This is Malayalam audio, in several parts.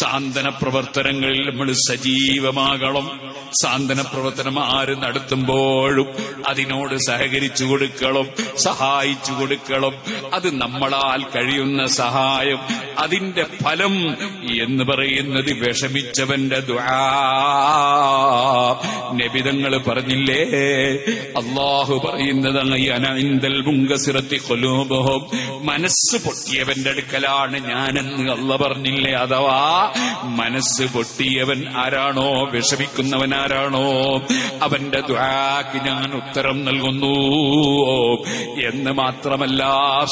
സാന്ത്വന പ്രവർത്തനങ്ങളിൽ നമ്മൾ സജീവമാകണം. സാന്ത്വന പ്രവർത്തനം ആര് നടത്തുമ്പോഴും അതിനോട് സഹകരിച്ചു കൊടുക്കണം സഹായിച്ചു കൊടുക്കണം. അത് നമ്മളാൽ കഴിയുന്ന സഹായം അതിന്റെ ഫലം എന്ന് പറയുന്നത് വിഷമിച്ചവന്റെ നബിതങ്ങൾ പറഞ്ഞില്ലേ അള്ളാഹു പറയുന്നത് മനസ്സ് പൊട്ടിയവന്റെ അടുക്കലാണ് ഞാനെന്ന് അല്ല പറഞ്ഞില്ലേ അഥവാ? മനസ്സ് പൊട്ടിയവൻ ആരാണോ? വിഷമിക്കുന്നവൻ ആരാണോ? അവന്റെ ദ്വാക്ക് ഞാൻ ഉത്തരം നൽകുന്നു. എന്ന് മാത്രമല്ല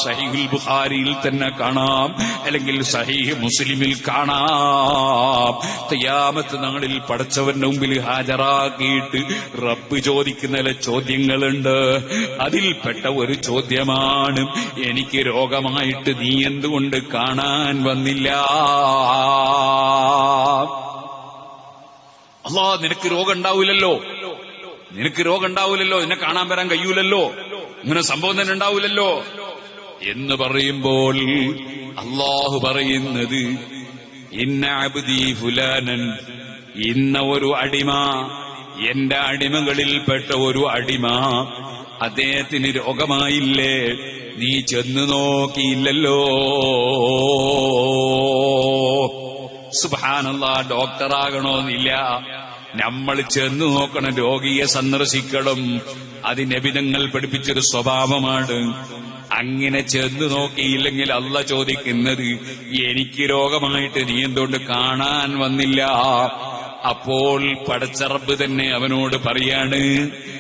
സഹിഹുൽ ബുഹാരിയിൽ തന്നെ കാണാം അല്ലെങ്കിൽ സഹീഹ് മുസ്ലിമിൽ കാണാം. തയ്യാമത്ത് നാളിൽ പടച്ചവന്റെ മുമ്പിൽ ഹാജരാക്കിയിട്ട് റബ്ബ് ചോദിക്കുന്ന ചില ചോദ്യങ്ങളുണ്ട്. അതിൽപ്പെട്ട ഒരു ചോദ്യമാണ് എനിക്ക് രോഗമായിട്ട് നീ എന്തുകൊണ്ട് കാണാൻ വന്നില്ല? അല്ലാ നിനക്ക് രോഗം ഉണ്ടാവില്ലല്ലോ നിനക്ക് രോഗം ഉണ്ടാവില്ലല്ലോ നിന്നെ കാണാൻ വരാൻ കഴിയൂലല്ലോ. ഇങ്ങനെ സംഭവം തന്നെ ഉണ്ടാവില്ലല്ലോ. എന്ന് പറയുമ്പോൾ അള്ളാഹു പറയുന്നത് ഇന്ന അബ്ദി ഫുലാനൻ ഇന്ന ഒരു അടിമ എന്റെ അടിമകളിൽപ്പെട്ട ഒരു അടിമ അദ്ദേഹത്തിന് രോഗമായില്ലേ? നീ ചെന്ന് നോക്കിയില്ലല്ലോ. സുബാനല്ല ഡോക്ടറാകണമെന്നില്ല നമ്മൾ ചെന്നു നോക്കണം രോഗിയെ സന്ദർശിക്കണം. അതിനെബിതങ്ങൾ പഠിപ്പിച്ചൊരു സ്വഭാവമാണ്. അങ്ങനെ ചെന്നു നോക്കിയില്ലെങ്കിൽ അല്ല ചോദിക്കുന്നത് എനിക്ക് രോഗമായിട്ട് നീ എന്തുകൊണ്ട് കാണാൻ വന്നില്ല? അപ്പോൾ പടച്ചറബ് തന്നെ അവനോട് പറയാണ്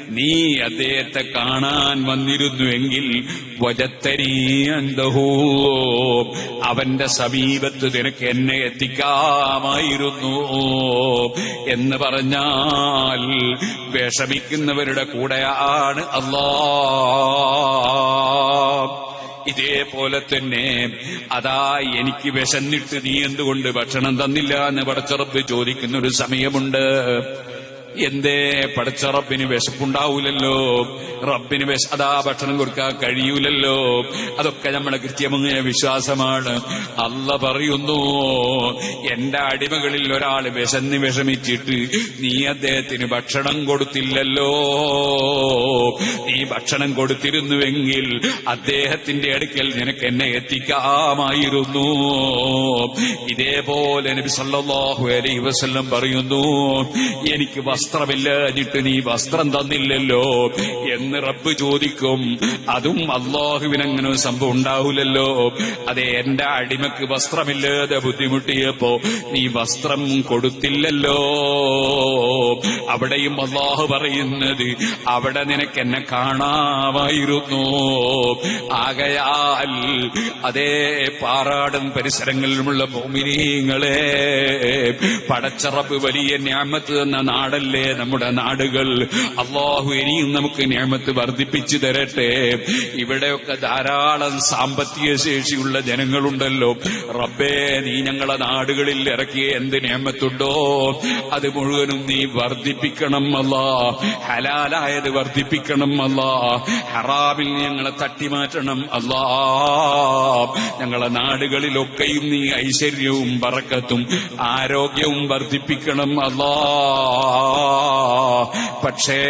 നീ അദ്ദേഹത്തെ കാണാൻ വന്നിരുന്നുവെങ്കിൽ വജത്തരീ എന്തഹോ അവന്റെ സമീപത്ത് നിനക്ക് എന്നെ എത്തിക്കാമായിരുന്നു. എന്ന് പറഞ്ഞാൽ വിഷമിക്കുന്നവരുടെ കൂടെയാണ് അല്ലാ ഇതേപോലെ തന്നെ അതാ എനിക്ക് വിശന്നിട്ട് നീ എന്തുകൊണ്ട് ഭക്ഷണം തന്നില്ല എന്ന് പടച്ചറപ്പ് ചോദിക്കുന്ന ഒരു സമയമുണ്ട്. എന്തേ? പഠിച്ച റബ്ബിന് വിശപ്പുണ്ടാവൂലല്ലോ. റബ്ബിന് വിശ അതാ ഭക്ഷണം കൊടുക്കാൻ കഴിയൂലല്ലോ. അതൊക്കെ നമ്മുടെ കൃത്യമായ വിശ്വാസമാണ്. അല്ല പറയുന്നു എന്റെ അടിമകളിൽ ഒരാൾ വിശന്ന് വിഷമിച്ചിട്ട് നീ അദ്ദേഹത്തിന് ഭക്ഷണം കൊടുത്തില്ലല്ലോ. നീ ഭക്ഷണം കൊടുത്തിരുന്നുവെങ്കിൽ അദ്ദേഹത്തിന്റെ അടുക്കൽ നിനക്ക് എന്നെ എത്തിക്കാമായിരുന്നു. ഇതേപോലെ നബി അലൈഹി വസല്ലം പറയുന്നു എനിക്ക് എന്നിട്ട് നീ വസ്ത്രം തന്നില്ലല്ലോ എന്ന് റബ്ബ് ചോദിക്കും. അതും അള്ളാഹുവിനങ്ങനെ ഒരു സംഭവം ഉണ്ടാവില്ലല്ലോ അതെ എന്റെ അടിമക്ക് വസ്ത്രമില്ലാതെ ബുദ്ധിമുട്ടിയപ്പോ നീ വസ്ത്രം കൊടുത്തില്ലല്ലോ. അവിടെയും അള്ളാഹു പറയുന്നത് അവിടെ നിനക്ക് എന്നെ കാണാമായിരുന്നു. ആകയാൽ അതേ പാറാടൻ പരിസരങ്ങളിലുമുള്ള ഭൂമിനീങ്ങളെ പടച്ചറപ്പ് വലിയ ഞാമത്ത് തന്ന നാടല്ലേ? നമ്മുടെ നാടുകൾ. അള്ളാഹു ഇനിയും നമുക്ക് നിയമത്ത് വർദ്ധിപ്പിച്ചു തരട്ടെ. ഇവിടെയൊക്കെ ധാരാളം സാമ്പത്തിക ശേഷിയുള്ള ജനങ്ങളുണ്ടല്ലോ. റബ്ബേ നീ ഞങ്ങളെ നാടുകളിൽ ഇറക്കിയ എന്ത് നിയമത്തുണ്ടോ? അത് മുഴുവനും നീ വർദ്ധിപ്പിക്കണം അല്ല. ഹലാലായത് വർദ്ധിപ്പിക്കണം അല്ല. ഹറാമിൽ ഞങ്ങളെ തട്ടിമാറ്റണം അല്ലാ. ഞങ്ങളെ നാടുകളിലൊക്കെയും നീ ഐശ്വര്യവും പറക്കത്തും ആരോഗ്യവും വർദ്ധിപ്പിക്കണം അല്ലാ. പക്ഷേ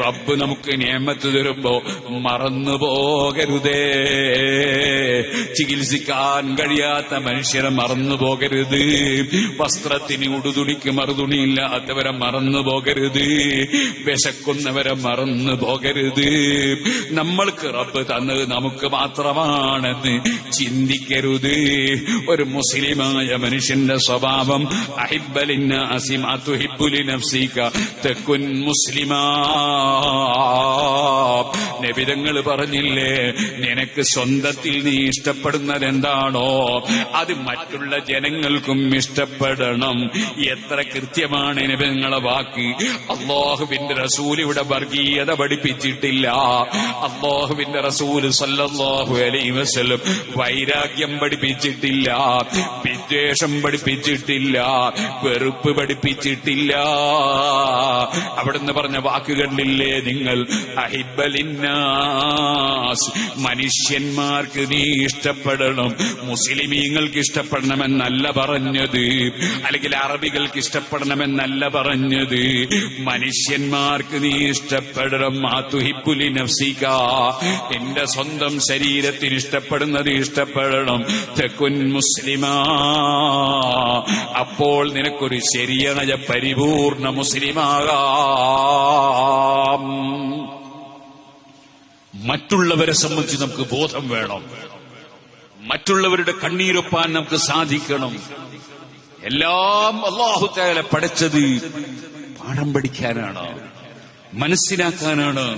റബ്ബ് നമുക്ക് നിയമത്ത് തരുമ്പോ മറന്നു പോകരുതേ ചികിത്സിക്കാൻ കഴിയാത്ത മനുഷ്യരെ മറന്നു പോകരുത്. വസ്ത്രത്തിന് ഉടുതുണിക്ക് മറുതുണിയില്ലാത്തവരെ മറന്നു പോകരുത്. വിശക്കുന്നവരെ മറന്നു പോകരുത്. നമ്മൾക്ക് റബ്ബ് തന്നത് നമുക്ക് മാത്രമാണെന്ന് ചിന്തിക്കരുത്. ഒരു മുസ്ലിമായ മനുഷ്യന്റെ സ്വഭാവം അഹിബലിന്ന അസിമാത്തുഹിബുലി നഫ്സിക തെക്കുൻ മുസ്ലിമാ. നബിതങ്ങൾ പറഞ്ഞില്ലേ നിനക്ക് സ്വന്തത്തിൽ നീ ഇഷ്ടപ്പെടുന്നത് എന്താണോ അത് മറ്റുള്ള ജനങ്ങൾക്കും ഇഷ്ടപ്പെടണം. എത്ര കൃത്യമാണ് നിങ്ങളെ വാക്ക്. അള്ളാഹുവിന്റെ റസൂൽ ഇവിടെ വർഗീയത പഠിപ്പിച്ചിട്ടില്ല. അള്ളാഹുവിന്റെ റസൂൽ സല്ലാഹു അലൈ വസല്ലം വൈരാഗ്യം പഠിപ്പിച്ചിട്ടില്ല വിദ്വേഷം പഠിപ്പിച്ചിട്ടില്ല വെറുപ്പ് പഠിപ്പിച്ചിട്ടില്ല. അവിടുന്ന് പറഞ്ഞ വാക്കുകളില്ലേ നിങ്ങൾ? അഹിബലിന്നാസ് മനുഷ്യന്മാർക്ക് നീ ഇഷ്ടപ്പെടണം. മുസ്ലിമീങ്ങൾക്ക് ഇഷ്ടപ്പെടണമെന്നല്ല പറഞ്ഞത്. അല്ലെങ്കിൽ അറബികൾക്ക് ഇഷ്ടപ്പെടണമെന്നല്ല പറഞ്ഞത്. മനുഷ്യന്മാർക്ക് നീ ഇഷ്ടപ്പെടണം. മാതുഹിപ്പുലി നഫ്സിക എന്റെ സ്വന്തം ശരീരത്തിന് ഇഷ്ടപ്പെടുന്നത് ഇഷ്ടപ്പെടണം. തെക്കുൻ മുസ്ലിമാ. അപ്പോൾ നിനക്കൊരു ശരിയായ പരിപൂർണ മുസ്ലിമാകാം. മറ്റുള്ളവരെ സംബന്ധിച്ച് നമുക്ക് ബോധം വേണം. മറ്റുള്ളവരുടെ കണ്ണീരൊപ്പാൻ നമുക്ക് സാധിക്കണം. എല്ലാം അള്ളാഹു തആല പഠിച്ചത് പാഠം പഠിക്കാനാണ് മനസ്സിലാക്കാനാണ്.